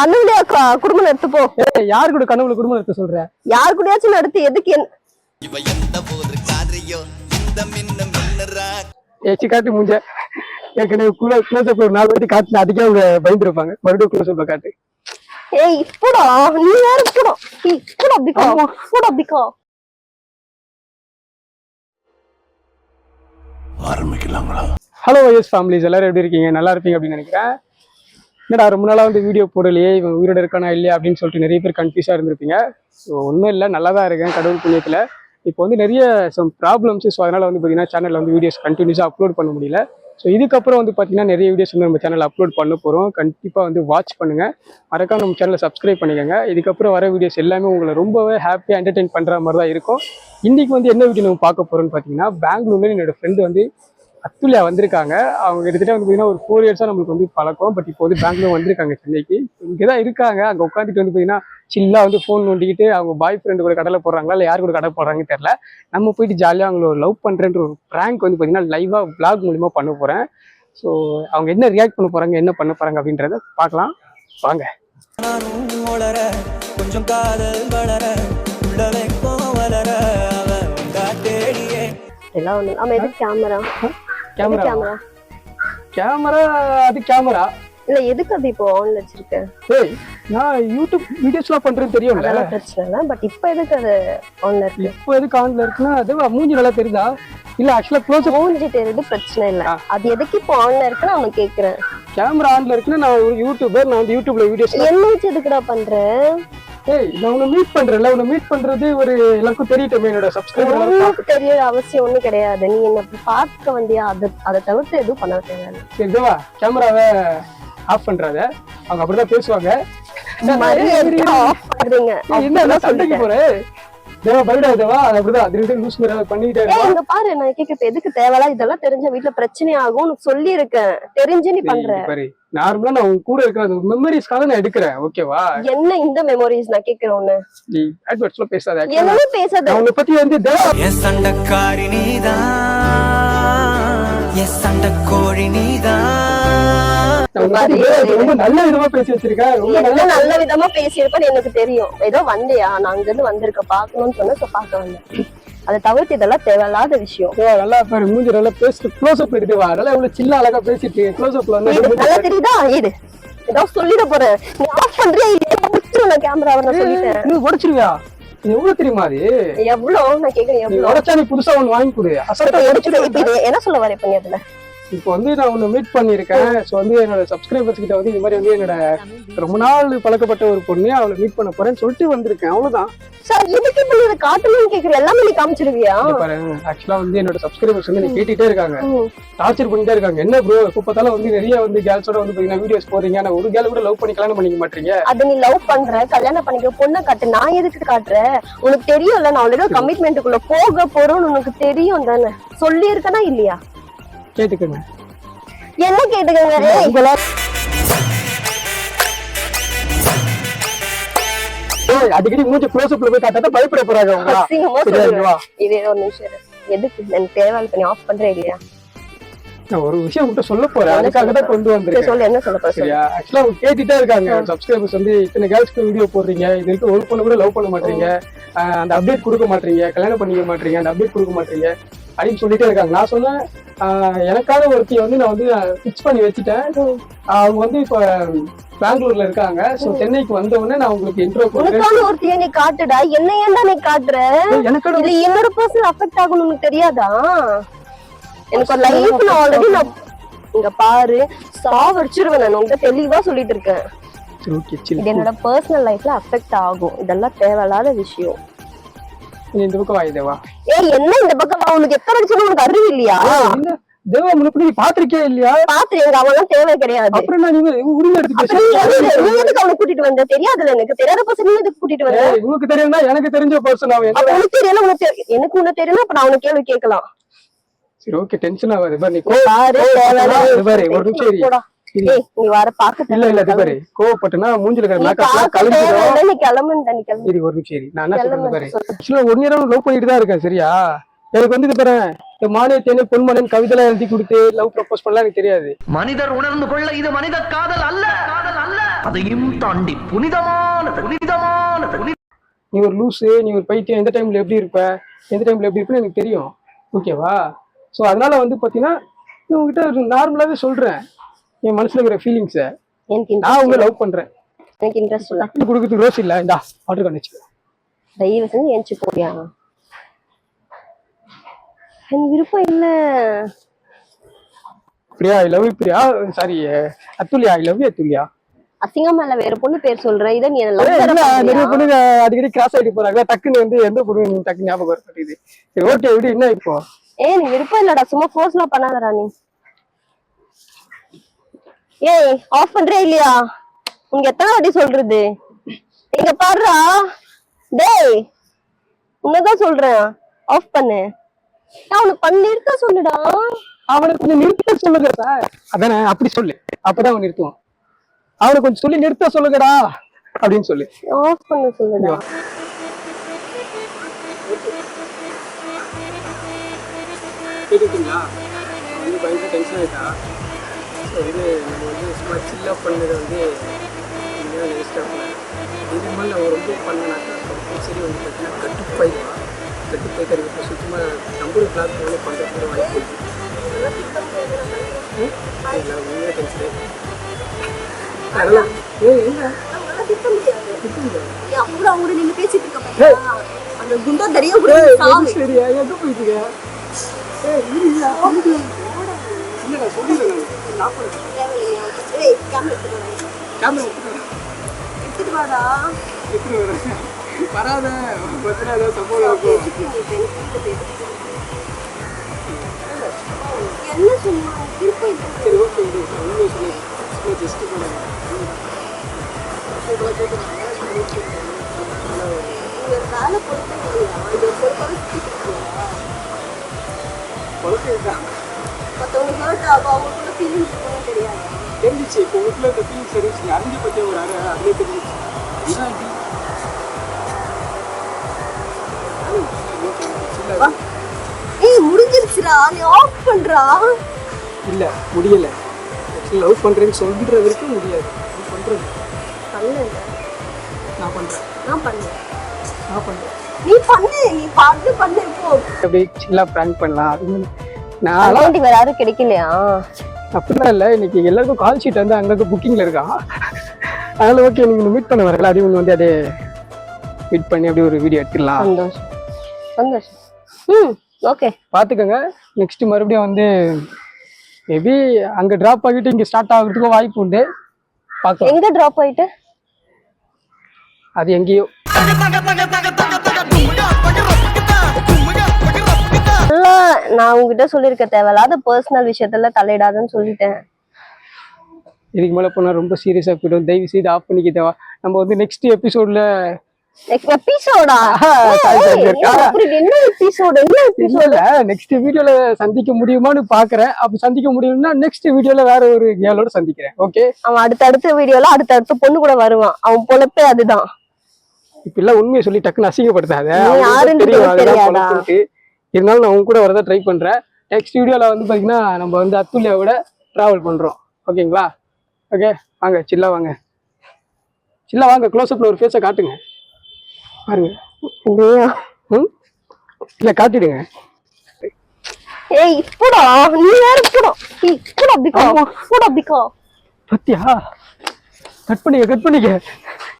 கண்ணுலயே குடும்பம் நடத்து போ. யார் கூட கனவுல குடும்பம் நடத்த சொல்ற? யார் கூடயாச்சும் நடத்து எதுக்கு என்ன இவ எந்த ஊரு காரியோ இந்த மின்ன மின்னரா ஏச்சி காட்டு மூஞ்ச. ஏற்கனவே குள்ள க்ளோஸ் அப் ஒரு நாலு வாட்டி காட்டுல அடிக்க அவங்க பயந்துருப்பாங்க. மறுபடியும் க்ளோஸ் அப்ல காட்டு. ஏய் போடா நீ வேற போடா ஏய் போடா அப்படிக்கா ஆமா. போடா அப்படிக்கா. ஹலோ எஸ் ஃபேமிலிஸ் எல்லாரும் எப்படி இருக்கீங்க? நல்லா இருப்பீங்க அப்படின்னு நினைக்கிறேன். என்னடா ரொம்ப நாளாக வந்து வீடியோ போடலையே இவன் உயிரோட இருக்கானா இல்லையா அப்படின்னு சொல்லிட்டு நிறைய பேர் கன்ஃபியூஸாக இருந்திருப்பீங்க. ஸோ ஒன்றும் இல்லை நல்லா தான் இருக்கேன் கடவுள் புண்ணியத்தில். இப்போ வந்து நிறைய சம் ப்ராப்ளம்ஸ் ஸோ அதனால் வந்து பார்த்தீங்கன்னா சேனலில் வந்து வீடியோஸ் கண்டினியூஸாக அப்லோட் பண்ண முடியல. ஸோ இதுக்கப்புறம் வந்து பார்த்தீங்கன்னா நிறைய வீடியோஸ் வந்து நம்ம சேனலில் அப்லோட் பண்ண போகிறோம் கண்டிப்பாக வந்து வாட்ச் பண்ணுங்கள் மறக்காம நம்ம சேனலை சப்ஸ்கிரைப் பண்ணிக்கோங்க. இதுக்கப்புறம் வர வீடியோஸ் எல்லாமே உங்களை ரொம்பவே ஹாப்பியாக என்டர்டெயின் பண்ணுற மாதிரி தான் இருக்கும். இன்றைக்கி வந்து என்ன வீடியோ நம்ம பார்க்க போகிறோம்னு பார்த்தீங்கன்னா பெங்களூர்ல என்னோடய ஃப்ரெண்டு வந்து அத்துலியா வந்திருக்காங்க. அவங்க கிட்டத்தட்ட வந்து பார்த்தீங்கன்னா ஒரு ஃபோர் இயர்ஸாக நம்மளுக்கு வந்து பழக்கம். பட் இப்போ வந்து பெங்களூர் வந்திருக்காங்க சென்னைக்கு. இங்கே தான் இருக்காங்க. அங்கே உட்காந்துட்டு வந்து பார்த்தீங்கன்னா சில்லாக வந்து ஃபோன் நோண்டிக்கிட்டு அவங்க பாய் ஃப்ரெண்டு கூட கடலை போடுறாங்களா இல்லை யார் கூட கடை போடுறாங்கன்னு தெரில நம்ம போயிட்டு ஜாலியாக அவங்கள ஒரு லவ் பண்ணுறேன்ற ஒரு ப்ராங்க் வந்து பார்த்தீங்கன்னா லைவாக vlog மூலிமா பண்ண போகிறேன் ஸோ அவங்க என்ன ரியாக்ட் பண்ண போகிறாங்க என்ன பண்ண போகிறாங்க அப்படின்றத பார்க்கலாம். வாங்க. கொஞ்சம் காதல் வளர உள்ள வைக்கும் வளர அவன் காட்டேடியே எல்லாம் ஒண்ணு. ஆமா எது கேமரா கேமரா கேமரா அது கேமரா இல்ல எதுக்கு அது இப்போ ஆன்ல வச்சிருக்க? ஏய் நான் யூடியூப் வீடியோஸ்லாம் பண்ணுறேன்னு தெரியும்ல. அதெல்லாம் பிரச்சனை இல்ல பட் இப்போ எதுக்கு அது ஆன்ல இருக்கு? இப்போ எதுக்கு ஆன்ல இருக்குன்னா அது மூஞ்சி நல்லா தெரியுதா? இல்ல ஆக்சுவலா க்ளோஸ் மூஞ்சி தெரியுது பிரச்சனை இல்ல. அது எதுக்கு இப்போ ஆன்ல இருக்குன்னு அவன் கேக்குறேன். கேமரா ஆன்ல இருக்குன்னா நான் ஒரு யூடியூபர் நான் வந்து யூடியூப்ல வீடியோஸ் என்ன வச்சு எதுக்குடா பண்ற? ஏய் நான் உன்னை மீட் பண்றேன்ல உன்னை மீட் பண்றது ஒரு எல்லாருக்கும் தெரியட்டும் என்னோட சப்ஸ்கிரைபர் தெரிய அவசியம் ஒண்ணும் கிடையாது. நீ என்ன பார்க்க வந்தியா? அது அதை தவிர்த்து எதுவும் பண்ண தேவையில்லை சரி தேவா கேமராவை ஆஃப் பண்றாத அவங்க அப்படிதான் பேசுவாங்க. என்ன சண்டைக்கு போறேன் தேவா பைடா தேவா அது அப்படிதான். அது ரெண்டு லூஸ் மாதிரி பண்ணிட்டே பாரு நான் கேட்க எதுக்கு தேவையில்ல இதெல்லாம் தெரிஞ்ச வீட்ல பிரச்சனை ஆகும் உனக்கு சொல்லி இருக்கேன் தெரிஞ்சு நீ பண்ற. நார்மலா நான் உன் கூட இருக்கிற அந்த மெமரிஸ்க்காக நான் எடுக்கிறேன். ஓகேவா என்ன இந்த மெமரிஸ் நான் கேக்குறேன் உன்னை? நீ அட்வர்ட்ஸ்ல பேசாத என்னமே பேசாத. உன்னை பத்தி வந்து தேவா என் சண்டக்காரி நீதான். என் சண்டக்கோழி நீதான். ரொம்ப நல்ல விதமா பேசி வச்சிருக்கேன் ரொம்ப நல்ல விதமா பேசியிருப்பேன்னு எனக்கு தெரியும். ஏதோ வந்தியா? நான் அங்க இருந்து வந்திருக்க பாக்கணும்னு சொன்ன பாக்க வந்தேன். அதை தவிர்த்து இதெல்லாம் தேவையில்லாத விஷயம். நல்லா பாரு மூஞ்சி நல்லா பேசிட்டு க்ளோஸ் அப் எடுத்து வா. நல்லா இவ்வளவு சில்ல அழகா பேசிட்டு க்ளோஸ் அப்ல இது நல்லா தெரியுதா? இது. ஏதோ சொல்லிட போறேன். நீ ஆஃப் பண்றியா இல்லையா முடிச்சிருவேன் கேமரா நான் சொல்லிட்டேன். வந்து உடைச்சிருவியா? எவ்வளவு தெரியுமா அது? எவ்வளவு? நான் கேக்குறேன் நீ எவ்வளவு? உடைச்சா நீ புதுசா ஒண்ணு வாங்கி கொடு. அசட்டா உடைச்சிட்டு என்ன சொல்ல வர இப்ப நீ அதுல? இப்போ வந்து நான் உன்னை மீட் பண்ணியிருக்கேன். ஸோ வந்து என்னோட சப்ஸ்கிரைபர்ஸ் கிட்ட வந்து இது மாதிரி வந்து என்னோட ரொம்ப நாள் பழக்கப்பட்ட ஒரு பொண்ணு அவளை மீட் பண்ண போறேன்னு சொல்லிட்டு வந்திருக்கேன். அவ்வளவுதான். சார் எதுக்கு இப்ப நீ இதை காட்டணும்னு கேக்குற எல்லாமே நீ காமிச்சிருவியா? ஆக்சுவலா வந்து என்னோட சப்ஸ்கிரைபர்ஸ் வந்து கேட்டுட்டே இருக்காங்க. டார்ச்சர் பண்ணிட்டே இருக்காங்க. என்ன ப்ரோ இப்போ பார்த்தாலும் வந்து நிறைய வந்து கேர்ள்ஸோட வந்து பாத்தீங்கன்னா வீடியோஸ் போறீங்க ஆனா ஒரு கேர்ள் கூட லவ் பண்ணி கல்யாணம் பண்ணிக்க மாட்டீங்க அது நீ லவ் பண்ற கல்யாணம் பண்ணிக்க பொண்ணை காட்டு நான் எதுக்கு காட்டுறேன் உனக்கு தெரியும்ல நான் ஆல்ரெடி கமிட்மெண்ட்டுக்குள்ள போக போறோம்னு உனக்கு தெரியும் தானே? சொல்லி இருக்கனா இல்லையா? கேட்டுக்கோங்க. என்ன கேட்டுக்கங்க? உங்களா அடிக்கடி மூஞ்சி க்ளோஸ் அப்ல போய் காட்டாத பயப்பட போறாங்க உங்களா? இது ஒரு நிமிஷம். எதுக்கு எனக்கு தேவையில்ல பண்ணி ஆஃப் பண்றேன் இல்லையா? நான் ஒரு விஷயம் உங்ககிட்ட சொல்ல போறேன். அதுக்காக தான் கொண்டு வந்திருக்கேன். சொல்லு என்ன சொல்ல போற சொல்லு. சரியா? ஆக்சுவலா அவங்க கேட்டுட்டே இருக்காங்க. சப்ஸ்கிரைபர்ஸ் வந்து இத்தனை கேர்ள்ஸ்க்கு வீடியோ போடுறீங்க. இது வரைக்கும் ஒரு பொண்ணு கூட லவ் பண்ண மாட்டீங்க. அந்த அப்டேட் கொடுக்க மாட்டீங்க. கல்யாணம் பண்ணிக்க மாட்டீங்க. அந்த அப்டேட் கொடுக்க மாட்டீங்க. அப்படின்னு சொல்லிட்டே இருக்காங்க. நான் சொன்னேன் ஆஹ் எனக்கான ஒருத்தியை வந்து நான் வந்து ஃபிக்ஸ் பண்ணி வச்சுட்டேன். அவங்க வந்து இப்ப பெங்களூர்ல இருக்காங்க. சோ சென்னைக்கு வந்த உடனே நான் உங்களுக்கு இன்ட்ரோ உனக்கான ஒருத்திய நீ காட்டுடா. என்ன ஏன்டா நீ காட்டுற? எனக்கு இது என்னோட பர்சனல் அஃபெக்ட் உனக்கு தெரியாதா? எனக்கு ஒரு லைஃப் நான் ஆல்ரெடி நான் இங்க பாரு. சாவடிச்சிருவேன் நான். உங்ககிட்ட தெளிவா சொல்லிட்டு இருக்கேன். இது என்னோட பர்சனல் லைஃப்ல அஃபெக்ட் ஆகும். இதெல்லாம் தேவையில்லாத விஷயம். இந்த பக்கம் வாங்கி தேவா ஏய் என்ன இந்த பக்கம் வா, உனக்கு எத்தனை அடிச்சாலும் உனக்கு அறிவு இல்லையா இல்ல தேவா முன்னாடி நீ பாத்திருக்கே இல்லையா பாத்து எங்க அவெல்லாம் தேவை கிடையாது அப்புறம் நான் நீங்க உரிமை எடுத்து நீ எதுக்கு- அவனை கூட்டிட்டு வந்த தெரியாதுல்ல எனக்கு தெரியாத பசங்க எதுக்கு கூட்டிட்டு ஏய், உங்களுக்கு தெரியும்னா எனக்கு தெரிஞ்ச பர்சன் அவன் உனக்கு தெரியல உனக்கு எனக்கு உனக்கு தெரியல அப்ப நான் உனக்கு கேள்வி கேட்கலாம் சரி ஓகே டென்ஷன் ஆகாது பாரு நீ பாரு ஒரு நிமிஷம் நீ வர பாக்க இல்ல இல்ல இது பாரு. கோவப்பட்டனா மூஞ்சில இருக்கிற நீ மேக்கப்லாம் பார்க்க கலந்துடும் தேவையில்லை, நீ கிளம்புண்டா, நீ கிளம்பு. சரி ஒரு நிமிஷம் இரு. நான் என்ன பாரு. ஆக்சுவலா இயரா லவ் பண்ணிட்டு தான் இருக்கேன் சரியா? எனக்கு வந்து இது பாரு இந்த மானிய தேனி பொன்மனன் கவிதைலாம் எழுதி கொடுத்து லவ் ப்ரப்போஸ் பண்ணலாம் எனக்கு தெரியாது. மனிதர் உணர்ந்து கொள்ள இது மனித காதல் அல்ல. காதல் அல்ல. அதையும் தாண்டி புனிதமானது புனிதமானது புனித நீ ஒரு லூஸு நீ ஒரு பைத்தியம் எந்த டைம்ல எப்படி இருப்ப? எந்த டைம்ல எப்படி இருப்பேன்னு எனக்கு தெரியும். ஓகேவா ஸோ அதனால வந்து பார்த்தீங்கன்னா உங்ககிட்ட நார்மலாகவே சொல்கிறேன் என் மனசுல இருக்கிற ஃபீலிங்ஸை நான் interest லவ் பண்ணுறேன் எனக்கு இன்ட்ரெஸ்ட் இல்ல. டக்குனு கொடுக்கறதுக்கு ரோஸ் இல்லை இந்தா ஆர்டர் பண்ணிச்சு தயவு செஞ்சு ஏஞ்சி போறியா? எனக்கு விருப்பம் இல்ல. Priya I love you Priya. Sorry Athulya I love you Athulya. அசிங்கமா இல்ல வேற பொண்ணு பேர் சொல்ற இதை நீ நிறைய பொண்ணுங்க அடிக்கடி கிராஸ் ஆகிட்டு போறாங்க. டக்குன்னு வந்து எந்த பொண்ணு டக்கு ஞாபகம் வர மாட்டேங்குது சரி ஓகே விடு என்ன இப்போ? ஏய் நீ விருப்பம் இல்லடா. சும்மா ஃபோர்ஸ்லாம் பண்ணாதடா நீ. ஏய் ஆஃப் பண்றியா இல்லையா? உனக்கு எத்தனை வாட்டி சொல்றது? இங்க பாருடா. டேய் உன்னதான் சொல்றேன். ஆஃப் பண்ணு. நான் உனக்கு பண்ணிருக்க சொல்லுடா. அவனை கொஞ்சம் நிறுத்த சொல்லுங்க சார். அதானே அப்படி சொல்லு. அப்பதான் அவன் நிறுத்துவான். அவனை கொஞ்சம் சொல்லி நிறுத்த சொல்லுங்கடா. அப்படின்னு சொல்லு. ஆஃப் பண்ண சொல்லுடா. கேட்டுக்கிட்டீங்களா? வந்து பயங்கர டென்ஷன் ஆகிட்டா ஸோ இது நம்ம வந்து சும்மா சில்லாக பண்ணதை வந்து வேஸ்ட்டாக பண்ணேன் இதுக்கு மேலே நம்ம ரொம்ப பண்ணனாக்கா கம்பல்சரி வந்து பார்த்தீங்கன்னா கட்டுப்பாயிடுவா கட்டுப்பாய் கருவிட்டு சுத்தமாக நம்பர் பிளாக் பண்ணி பண்ணுறது வாய்ப்பு? இல்லை உண்மையாக அதெல்லாம் இல்லை அவங்க பேசிட்டு இருக்க. அந்த குண்டா ஏய், எது சரியா எங்க போயிட்டு ஏய் இல்ல இல்ல சொல்லிடுறேன் நான் கேமரா எடுத்துட்டு வாடா எப்படி வராத பத்திரம் இருக்கும் என்ன சொன்னா சரி ஓகே ஜஸ்ட் வேலை தான் மற்றவங்க ஹர்ட் ஆகும் அவங்களுக்குள்ள ஃபீலிங்ஸ் இருக்கும்னு தெரியாது தெரிஞ்சிச்சு. இப்போ உங்களுக்குள்ள இந்த ஃபீலிங்ஸ் தெரிஞ்சிச்சு அறிஞ்ச பற்றிய ஒரு அரை அதுலேயே தெரிஞ்சிச்சு. இதுதான் இப்படி. ஏய் முடிஞ்சிருச்சுடா. நீ ஆஃப் பண்றா. இல்ல முடியல. லவ் பண்றேன்னு சொல்ற வரைக்கும் முடியாது. லவ் பண்றது. பண்ணல நான் பண்றேன். நான் பண்ணேன் நான் பண்றேன். நீ பண்ணு. நீ பார்த்து பண்ணு இப்போ அப்படியே சில்லா பிராங்க் பண்ணலாம். அப்படின்னு நான் அக்கௌண்ட் வேற யாரும் கிடைக்கலையா? அப்படிலாம் இல்லை. இன்னைக்கு எல்லாருக்கும் கால் ஷீட் வந்து அங்கங்க புக்கிங்ல இருக்கான் அதனால ஓகே நீங்க மீட் பண்ண வரல. அப்படியே வந்து அப்படியே மீட் பண்ணி அப்படியே ஒரு வீடியோ எடுத்துடலாம் சந்தோஷம். சந்தோஷம். ம் ஓகே பார்த்துக்கோங்க நெக்ஸ்ட் மறுபடியும் வந்து மேபி அங்க டிராப் ஆகிட்டு இங்க ஸ்டார்ட் ஆகுறதுக்கும் வாய்ப்பு உண்டு. பார்க்கலாம் எங்க டிராப் ஆயிட்டு? அது எங்கேயோ. நான் உங்ககிட்ட சொல்லியிருக்க தேவையில்லாத பர்சனல் விஷயத்துல தலையிடாதன்னு சொல்லிட்டேன். இதுக்கு மேலே போனால் ரொம்ப சீரியஸாக போயிடும். தயவு செய்து ஆஃப் பண்ணிக்கிட்டவா நம்ம வந்து நெக்ஸ்ட் எபிசோட்ல நெக்ஸ்ட் வீடியோல சந்திக்க முடியுமான்னு பாக்குறேன். அப்படி சந்திக்க முடியும்னா நெக்ஸ்ட் வீடியோல வேற ஒரு கேளோட சந்திக்கிறேன். ஓகே அவன் அடுத்தடுத்த வீடியோல அடுத்தடுத்த பொண்ணு கூட வருவான். அவன் பொழப்பே அதுதான். இப்ப எல்லாம் உண்மையை சொல்லி டக்குன்னு அசிங்கப்படுத்தாத. தெரியும். இருந்தாலும் நான் உங்க கூட வரதான் ட்ரை பண்றேன். நெக்ஸ்ட் வீடியோல வந்து பாத்தீங்கன்னா நம்ம வந்து அத்துல்யாவோட டிராவல் பண்றோம். ஓகேங்களா ஓகே வாங்க சில்லா வாங்க. சில்லா வாங்க க்ளோஸ் அப்ல ஒரு ஃபேஸை காட்டுங்க. பாருங்க? ம்? இல்ல காட்டிடுங்க. ஏய் இப்படா நீ வேற இப்படா இப்படா அப்படிக்கா இப்படா அப்படிக்கா பத்தியா? கட் பண்ணிக்க கட் பண்ணிக்க.